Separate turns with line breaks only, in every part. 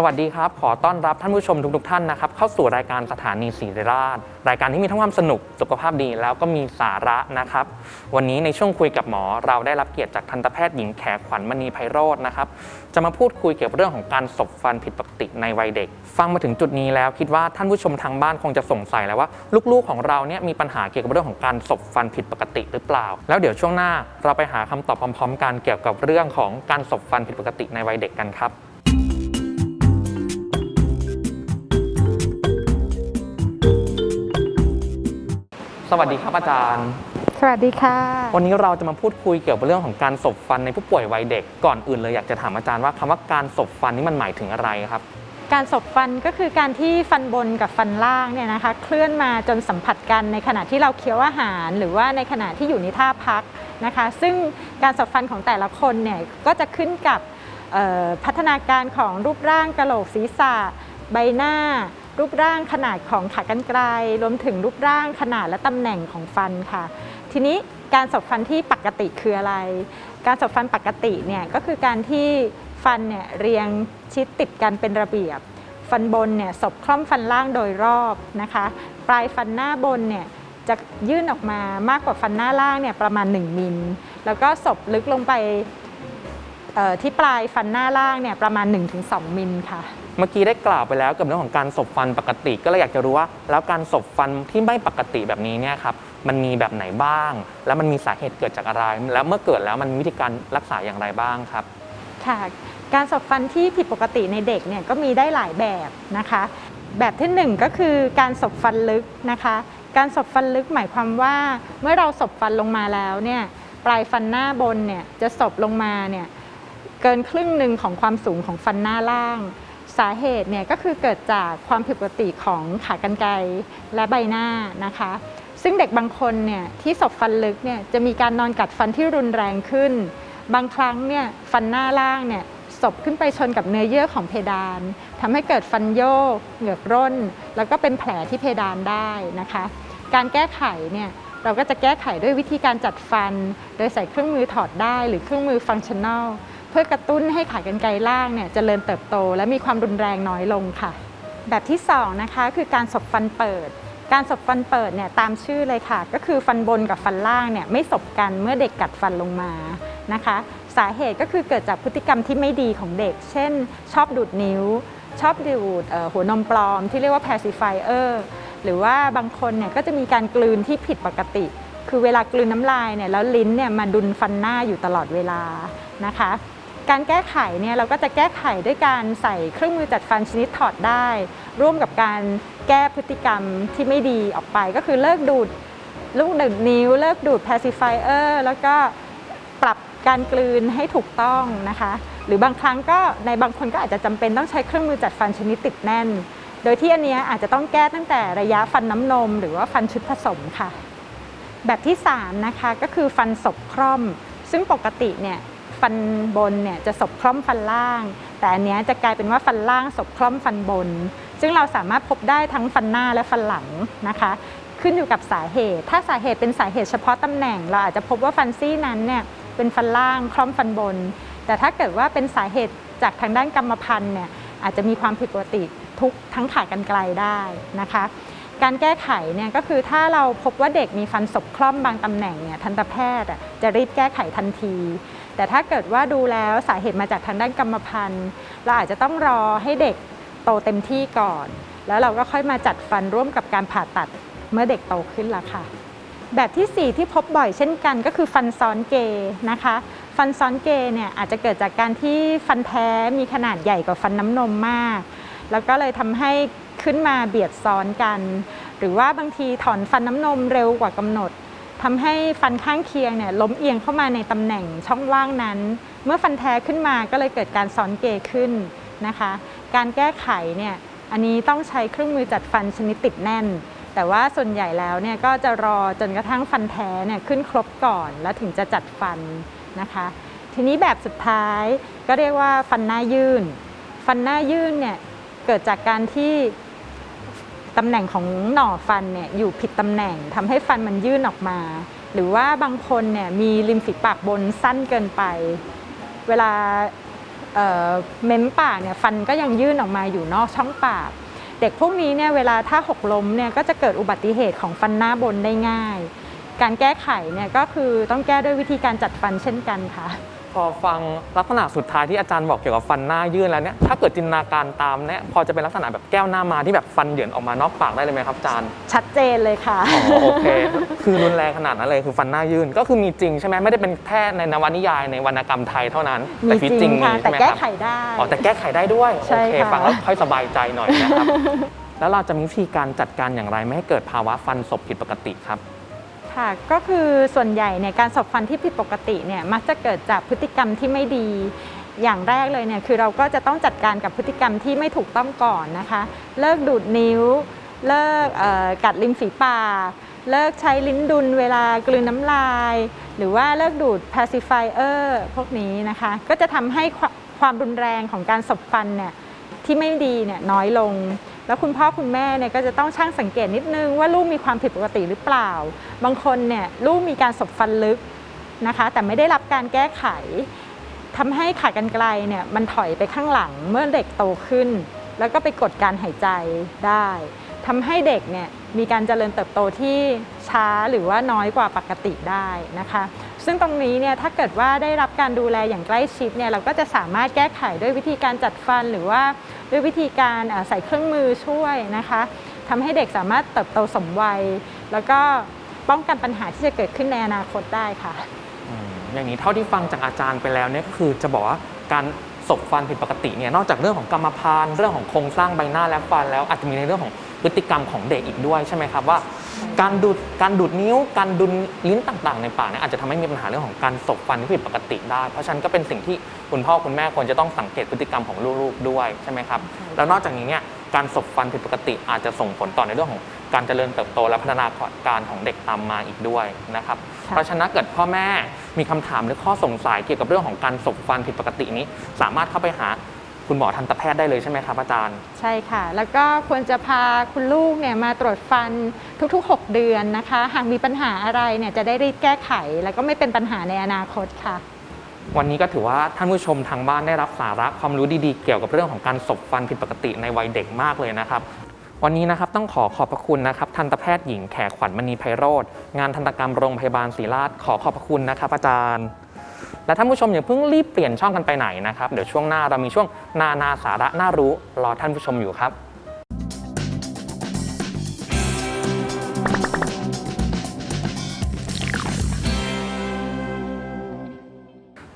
สวัสดีครับ ขอต้อนรับท่านผู้ชมทุกๆท่านนะครับเข้าสู่รายการสถานีศรีราชรายการที่มีทั้งความสนุกสุขภาพดีแล้วก็มีสาระนะครับ วันนี้ในช่วงคุยกับหมอเราได้รับเกียรติจากทันตแพทย์หญิงแขกขวัญมณีไพโรจน์นะครับจะมาพูดคุยเกี่ยวกับเรื่องของการสบฟันผิดปกติในวัยเด็ก ฟังมาถึงจุดนี้แล้วคิดว่าท่านผู้ชมทางบ้านคงจะสงสัยแล้วว่า ลูกๆของเราเนี่ยมีปัญหาเกี่ยวกับเรื่องของการสบฟันผิดปกติหรือเปล่า แล้วเดี๋ยวช่วงหน้าเราไปหาคำตอบพร้อม ๆ กันเกี่ยวกับเรื่องของการสบฟันผิดปกติในวัยเด็กกันครับ สวัสดีครับอาจารย์
สวัสดีค่ะ
วันนี้เราจะมาพูดคุยเกี่ยวกับเรื่องของการสบฟันในผู้ป่วยวัยเด็ก ก่อนอื่นเลยอยากจะถามอาจารย์ว่าคำว่าการสบฟันนี่มันหมายถึงอะไรครับ
การสบฟันก็คือการที่ฟันบนกับฟันล่างเนี่ยนะคะเคลื่อนมาจนสัมผัสกันในขณะที่เราเคี้ยวอาหาร หรือว่าในขณะที่อยู่ในท่าพักนะคะ ซึ่งการสบฟันของแต่ละคนเนี่ยก็จะขึ้นกับเอ่อพัฒนาการของรูปร่างกะโหลกศีรษะ ใบหน้า รูปร่างขนาดของขากรรไกรรวมถึงรูปร่างขนาดและตำแหน่งของฟันค่ะ ทีนี้การสบฟันที่ปกติคืออะไร การสบฟันปกติเนี่ยก็คือการที่ฟันเนี่ยเรียงชิดติดกันเป็นระเบียบ ฟันบนเนี่ยสบคล่อมฟันล่างโดยรอบนะคะ ปลายฟันหน้าบนเนี่ยจะยื่นออกมามากกว่าฟันหน้าล่างเนี่ยประมาณ 1มิล แล้วก็สบลึกลงไปที่ปลายฟันหน้าล่างเนี่ยประมาณ 1-2มิลค่ะ
เมื่อกี้ได้กล่าวไปแล้วเกี่ยวกับเรื่องของการสบฟันปกติ ก็เลยอยากจะรู้ว่า แล้วการสบฟันที่ไม่ปกติแบบนี้เนี่ยครับมันมีแบบไหนบ้าง แล้วมันมีสาเหตุเกิดจากอะไร แล้วเมื่อเกิดแล้วมันมีวิธีการรักษาอย่างไรบ้างครับ
ค่ะการสบฟันที่ผิดปกติในเด็กเนี่ยก็มีได้หลายแบบนะคะ แบบที่หนึ่งก็คือการสบฟันลึกนะคะ การสบฟันลึกหมายความว่า เมื่อเราสบฟันลงมาแล้วเนี่ยปลายฟันหน้าบนเนี่ยจะสบลงมาเนี่ยเกินครึ่งหนึ่งของความสูงของฟันหน้าล่าง สาเหตุเนี่ยก็คือเกิดจากความผิดปกติของขากรรไกรและใบหน้านะคะ ซึ่งเด็กบางคนเนี่ยที่สบฟันลึกเนี่ยจะมีการนอนกัดฟันที่รุนแรงขึ้น บางครั้งเนี่ยฟันหน้าล่างเนี่ยศพขึ้นไปชนกับเนื้อเยื่อของเพดานทำให้เกิดฟันโยก เหงือกร่น แล้วก็เป็นแผลที่เพดานได้นะคะ การแก้ไขเนี่ยเราก็จะแก้ไขด้วยวิธีการจัดฟัน โดยใส่เครื่องมือถอดได้หรือเครื่องมือฟังชั่นแนล เพื่อกระตุ้นให้ขากรรไกรล่างเนี่ยเจริญเติบโต และมีความรุนแรงน้อยลงค่ะ แบบที่สองนะคะคือการสบฟันเปิด การสบฟันเปิดเนี่ยตามชื่อเลยค่ะ ก็คือฟันบนกับฟันล่างเนี่ยไม่สบกันเมื่อเด็กกัดฟันลงมานะคะ สาเหตุก็คือเกิดจากพฤติกรรมที่ไม่ดีของเด็ก เช่น ชอบดูดนิ้ว ชอบดูดหัวนมปลอม ที่เรียกว่า pacifier หรือว่าบางคนเนี่ยก็จะมีการกลืนที่ผิดปกติ คือเวลากลืนน้ำลายเนี่ยแล้วลิ้นเนี่ยมาดุลฟันหน้าอยู่ตลอดเวลานะคะ การแก้ไขเนี่ยเราก็จะแก้ไขด้วยการใส่เครื่องมือจัดฟันชนิดถอดได้ ร่วมกับการแก้พฤติกรรมที่ไม่ดีออกไป ก็คือเลิกดูดลูกดึงนิ้ว เลิกดูด pacifier แล้วก็ปรับการกลืนให้ถูกต้องนะคะ หรือบางครั้งก็ในบางคนก็อาจจะจำเป็นต้องใช้เครื่องมือจัดฟันชนิดติดแน่น โดยที่อันเนี้ยอาจจะต้องแก้ตั้งแต่ระยะฟันน้ำนม หรือว่าฟันชุดผสมค่ะ แบบที่3นะคะก็คือฟันศพคร่อม ซึ่งปกติเนี่ย ฟันบนเนี่ยจะศพคร่อมฟันล่าง แต่อันนี้จะกลายเป็นว่าฟันล่างศพคร่อมฟันบน ซึ่งเราสามารถพบได้ทั้งฟันหน้าและฟันหลังนะคะ ขึ้นอยู่กับสาเหตุ ถ้าสาเหตุเป็นสาเหตุเฉพาะตำแหน่ง เราอาจจะพบว่าฟันซี่นั้นเนี่ยเป็นฟันล่างคล่อมฟันบน แต่ถ้าเกิดว่าเป็นสาเหตุจากทางด้านกรรมพันธุ์เนี่ยอาจจะมีความผิดปกติทุกทั้งขากรรไกลได้นะคะ การแก้ไขเนี่ยก็คือถ้าเราพบว่าเด็กมีฟันศพคล่อมบางตำแหน่งเนี่ยทันตแพทย์อะจะรีบแก้ไขทันที แต่ถ้าเกิดว่าดูแล้วสาเหตุมาจากทางด้านกรรมพันธุ์เราอาจจะต้องรอให้เด็กโตเต็มที่ก่อน แล้วเราก็ค่อยมาจัดฟันร่วมกับการผ่าตัดเมื่อเด็กโตขึ้นละค่ะ แบบที่ 4 ที่พบบ่อยเช่นกันก็คือฟันซ้อนเกย์นะคะ ฟันซ้อนเกย์เนี่ยอาจจะเกิดจากการที่ฟันแท้มีขนาดใหญ่กว่าฟันน้ำนมมาก แล้วก็เลยทำให้ขึ้นมาเบียดซ้อนกัน หรือว่าบางทีถอนฟันน้ำนมเร็วกว่ากำหนด ทำให้ฟันข้างเคียงเนี่ยล้มเอียงเข้ามาในตำแหน่งช่องว่างนั้น เมื่อฟันแท้ขึ้นมาก็เลยเกิดการซ้อนเกย์ขึ้นนะคะ การแก้ไขเนี่ยอันนี้ต้องใช้เครื่องมือจัดฟันชนิดติดแน่น แต่ว่าส่วนใหญ่แล้วเนี่ยก็จะรอจนกระทั่งฟันแท้เนี่ยขึ้นครบก่อน แล้วถึงจะจัดฟันนะคะ ทีนี้แบบสุดท้ายก็เรียกว่าฟันหน้ายื่น ฟันหน้ายื่นเนี่ยเกิดจากการที่ ตำแหน่งของหน่อฟันเนี่ยอยู่ผิดตำแหน่งทำให้ฟันมันยื่นออกมา หรือว่าบางคนเนี่ยมีริมฝีปากบนสั้นเกินไป เวลาเเอ่อเม้มปากเนี่ยฟันก็ยังยื่นออกมาอยู่นอกช่องปาก เด็กพวกนี้เนี่ยเวลาถ้าหกล้มเนี่ยก็จะเกิดอุบัติเหตุของฟันหน้าบนได้ง่าย การแก้ไขเนี่ยก็คือต้องแก้ด้วยวิธีการจัดฟันเช่นกันค่ะ
พอฟังลักษณะสุดท้ายที่อาจารย์บอกเกี่ยวกับฟันหน้ายื่นแล้วเนี่ยถ้าเกิดจินตนาการตามเนี่ยพอจะเป็นลักษณะแบบแก้วหน้ามาที่แบบฟันเหยินออกมานอกปากได้เลยไหมครับอาจารย์
ชัดเจนเลยค่ะ
อ๋อโอเค คือรุนแรงขนาดนั้นเลยคือฟันหน้ายื่นก็คือมีจริงใช่ไหมไม่ได้เป็นแค่ในนวนิยายในวรรณกรรมไทยเท่านั้น
มี
แต่ชีวิต
จ
จ
ริ
ริ
ง
งมี
ค่ะ
ใช่
แต่
ไหม
แก้
ครับ
ไขได้
อ๋อแต่แก้ไขได้ด้วย
ใช่
โอเค
ค่ะ
ฟังแล้วค่อยสบายใจหน่อยนะครับ แล้วเราจะมีวิธีการจัดการอย่างไรไม่ให้เกิดภาวะฟันศพผิดปกติครับ
ค่ะ ก็คือส่วนใหญ่เนี่ยการสบฟันที่ผิดปกติเนี่ยมักจะเกิดจากพฤติกรรมที่ไม่ดี อย่างแรกเลยเนี่ยคือเราก็จะต้องจัดการกับพฤติกรรมที่ไม่ถูกต้องก่อนนะคะ เลิกดูดนิ้ว เลิกกัดริมฝีปากเลิกใช้ลิ้นดุลเวลากลืนน้ำลาย หรือว่าเลิกดูด pacifier พวกนี้นะคะ ก็จะทำให้ความรุนแรงของการสบฟันเนี่ยที่ไม่ดีเนี่ยน้อยลง แล้วคุณพ่อคุณแม่เนี่ยก็จะต้องช่างสังเกตนิดนึงว่าลูกมีความผิดปกติหรือเปล่า บางคนเนี่ยลูกมีการสบฟันลึกนะคะ แต่ไม่ได้รับการแก้ไขทำให้ขากรรไกรเนี่ยมันถอยไปข้างหลังเมื่อเด็กโตขึ้น แล้วก็ไปกดการหายใจได้ทำให้เด็กเนี่ยมีการเจริญเติบโตที่ช้าหรือว่าน้อยกว่าปกติได้นะคะ ซึ่งตรงนี้เนี่ยถ้าเกิดว่าได้รับการดูแลอย่างใกล้ชิดเนี่ยเราก็จะสามารถแก้ไขด้วยวิธีการจัดฟัน หรือว่าด้วยวิธีการใส่เครื่องมือช่วยนะคะทำให้เด็กสามารถเติบโตสมวัย แล้วก็ป้องกันปัญหาที่จะเกิดขึ้นในอนาคตได้ค่ะ
อืมอย่างนี้เท่าที่ฟังจากอาจารย์ไปแล้วเนี่ยก็คือจะบอกว่าการศพฟันผิดปกติเนี่ยนอกจากเรื่องของกรรมพันธุ์เรื่องของโครงสร้างใบหน้าและฟันแล้วอาจจะมีในเรื่องของพฤติกรรมของเด็กอีกด้วยใช่ไหมครับว่า การดูดการดูดนิ้ว การดุลลิ้นต่างๆ ในปากเนี่ยอาจจะทำให้มีปัญหาเรื่องของการศพฟันที่ผิดปกติได้ เพราะฉะนั้นก็เป็นสิ่งที่คุณพ่อคุณแม่ควรจะต้องสังเกตพฤติกรรมของลูกๆด้วยใช่ไหมครับแล้วนอกจากนี้เนี่ยการศพฟันผิดปกติอาจจะส่งผลต่อในเรื่องของการเจริญเติบโตและพัฒนาการของเด็กตามมาอีกด้วยนะครับ
ค่ะ
เพราะฉะนั้นเกิดพ่อแม่มีคำถามหรือข้อสงสัยเกี่ยวกับเรื่องของการศพฟันผิดปกตินี้ สามารถเข้าไปหา คุณหมอทันตแพทย์ได้เลยใช่ไหมครับอาจารย์
ใช่ค่ะ แล้วก็ควรจะพาคุณลูกเนี่ยมาตรวจฟันทุกๆ 6 เดือนนะคะ หากมีปัญหาอะไรเนี่ยจะได้รีบแก้ไข แล้วก็ไม่เป็นปัญหาในอนาคตค่ะ
วันนี้ก็ถือว่าท่านผู้ชมทางบ้านได้รับสาระความรู้ดีๆ เกี่ยวกับเรื่องของการศพฟันผิดปกติในวัยเด็กมากเลยนะครับ วันนี้นะครับต้องขอขอบพระคุณนะครับทันตแพทย์หญิงแขกขวัญมณีไพโรธงานทันตกรรมโรงพยาบาลศรีราชขอขอบพระคุณนะครับอาจารย์ และท่านผู้ชมอย่าเพิ่งรีบเปลี่ยนช่องกันไปไหนนะครับเดี๋ยวช่วงหน้าเรามีช่วงนานาสาระน่ารู้รอท่านผู้ชมอยู่ครับ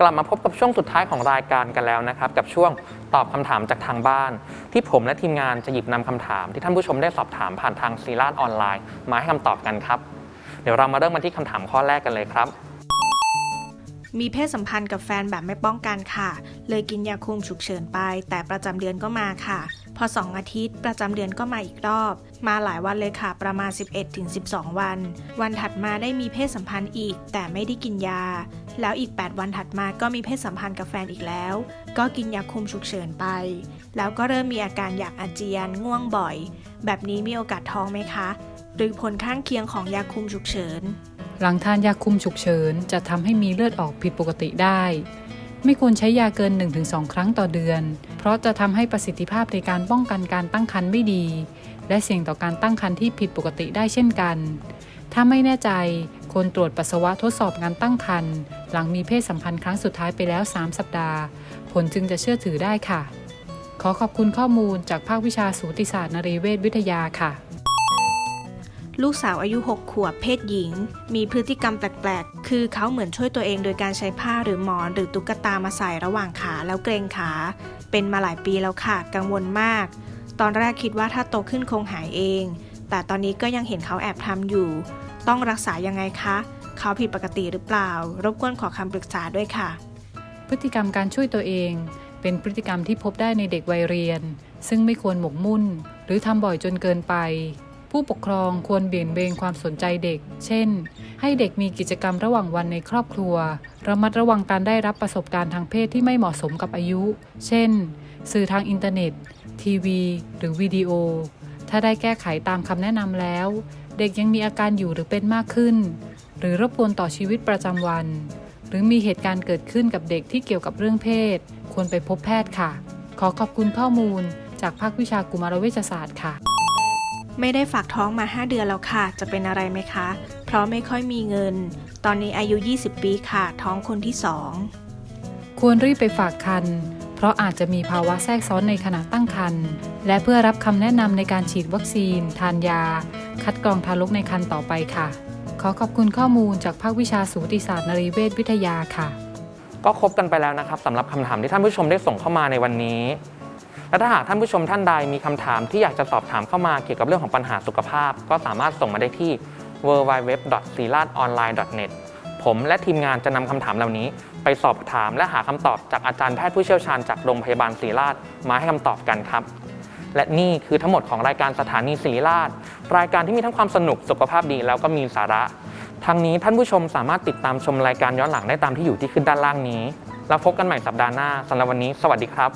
กลับมาพบกับช่วงสุดท้ายของรายการกันแล้วนะครับ กับช่วงตอบคำถามจากทางบ้าน ที่ผมและทีมงานจะหยิบนำคำถาม ที่ท่านผู้ชมได้สอบถามผ่านทางซีราชออนไลน์ มาให้คำตอบกันครับ เดี๋ยวเรามาเริ่มกันที่คำถามข้อแรกกันเลยครับ
มีเพศสัมพันธ์กับแฟนแบบไม่ป้องกันค่ะ เลยกินยาคุมฉุกเฉินไป แต่ประจำเดือนก็มาค่ะ พอ 2 อาทิตย์ ประจำเดือนก็มาอีกรอบ มาหลายวันเลยค่ะ ประมาณ 11-12 วัน วันถัดมาได้มีเพศสัมพันธ์อีก แต่ไม่ได้กินยา แล้วอีก 8 วันถัดมาก็มีเพศสัมพันธ์กับแฟนอีกแล้ว ก็กินยาคุมฉุกเฉินไป แล้วก็เริ่มมีอาการอยากอาเจียน ง่วงบ่อย แบบนี้มีโอกาสท้องไหมคะ หรือผลข้างเคียงของยาคุมฉุกเฉิน
หลังทานยาคุมฉุกเฉินจะทำให้มีเลือดออกผิดปกติได้ ไม่ควรใช้ยาเกิน 1-2 ครั้งต่อเดือน เพราะจะทำให้ประสิทธิภาพในการป้องกันการตั้งครรภ์ไม่ดี และเสี่ยงต่อการตั้งครรภ์ที่ผิดปกติได้เช่นกัน ถ้าไม่แน่ใจควรตรวจปัสสาวะทดสอบการตั้งครรภ์หลังมีเพศสัมพันธ์ครั้งสุดท้ายไปแล้ว 3 สัปดาห์ ผลจึงจะเชื่อถือได้ค่ะ ขอขอบคุณข้อมูลจากภาควิชาสูติศาสตร์นรีเวชวิทยาค่ะ
ลูกสาวอายุ 6 ขวบเพศหญิง มีพฤติกรรมแปลกๆ คือเขาเหมือนช่วยตัวเองโดยการใช้ผ้าหรือหมอนหรือตุ๊กตามาใส่ระหว่างขาแล้วเกรงขา เป็นมาหลายปีแล้วค่ะ กังวลมาก ตอนแรกคิดว่าถ้าโตขึ้นคงหายเอง แต่ตอนนี้ก็ยังเห็นเขาแอบทำอยู่ ต้องรักษายังไงคะ เขาผิดปกติหรือเปล่า รบกวนขอคำปรึกษาด้วยค่ะ
พฤติกรรมการช่วยตัวเอง เป็นพฤติกรรมที่พบได้ในเด็กวัยเรียน ซึ่งไม่ควรหมกมุ่น หรือทำบ่อยจนเกินไป ผู้ปกครองควรเบี่ยงเบนความสนใจเด็ก เช่น ให้เด็กมีกิจกรรมระหว่างวันในครอบครัว ระมัดระวังการได้รับประสบการณ์ทางเพศที่ไม่เหมาะสมกับอายุ เช่น สื่อทางอินเทอร์เน็ต ทีวี หรือวิดีโอ ถ้าได้แก้ไขตามคำแนะนำแล้ว เด็กยังมีอาการอยู่หรือเป็นมากขึ้น หรือรบกวนต่อชีวิตประจำวัน หรือมีเหตุการณ์เกิดขึ้นกับเด็กที่เกี่ยวกับเรื่องเพศ ควรไปพบแพทย์ค่ะ ขอขอบคุณข้อมูลจากภาควิชากุมารเวชศาสตร์ค่ะ
ไม่ได้ฝากท้องมา 5 เดือนแล้วค่ะ จะเป็นอะไรไหมคะ เพราะไม่ค่อยมีเงิน ตอนนี้อายุ 20 ปีค่ะ ท้องคนที่2
ควรรีบไปฝากคัน เพราะอาจจะมีภาวะแทรกซ้อนในขณะตั้งครรภ์และเพื่อรับคำแนะนำในการฉีดวัคซีน ทานยา คัดกรองทารกในครรภ์ต่อไปค่ะ ขอขอบคุณข้อมูลจากภาควิชาสูติศาสตร์นรีเวชวิทยาค่ะ
ก็ครบกันไปแล้วนะครับสำหรับคำถามที่ท่านผู้ชมได้ส่งเข้ามาในวันนี้ และถ้าหากท่านผู้ชมท่านใดมีคำถามที่อยากจะสอบถามเข้ามาเกี่ยวกับเรื่องของปัญหาสุขภาพ ก็สามารถส่งมาได้ที่ www.silatonline.net ผมและทีมงานจะนำคำถามเหล่านี้ ไปสอบถามและหาคำตอบจากอาจารย์แพทย์ผู้เชี่ยวชาญจากโรงพยาบาลศรีราชมาให้คำตอบกันครับ และนี่คือทั้งหมดของรายการสถานีศรีราชรายการที่มีทั้งความสนุกสุขภาพดีแล้วก็มีสาระทางนี้ท่านผู้ชมสามารถติดตามชมรายการย้อนหลังได้ตามที่อยู่ที่ขึ้นด้านล่างนี้ แล้วพบกันใหม่สัปดาห์หน้าสำหรับวันนี้ สวัสดีครับ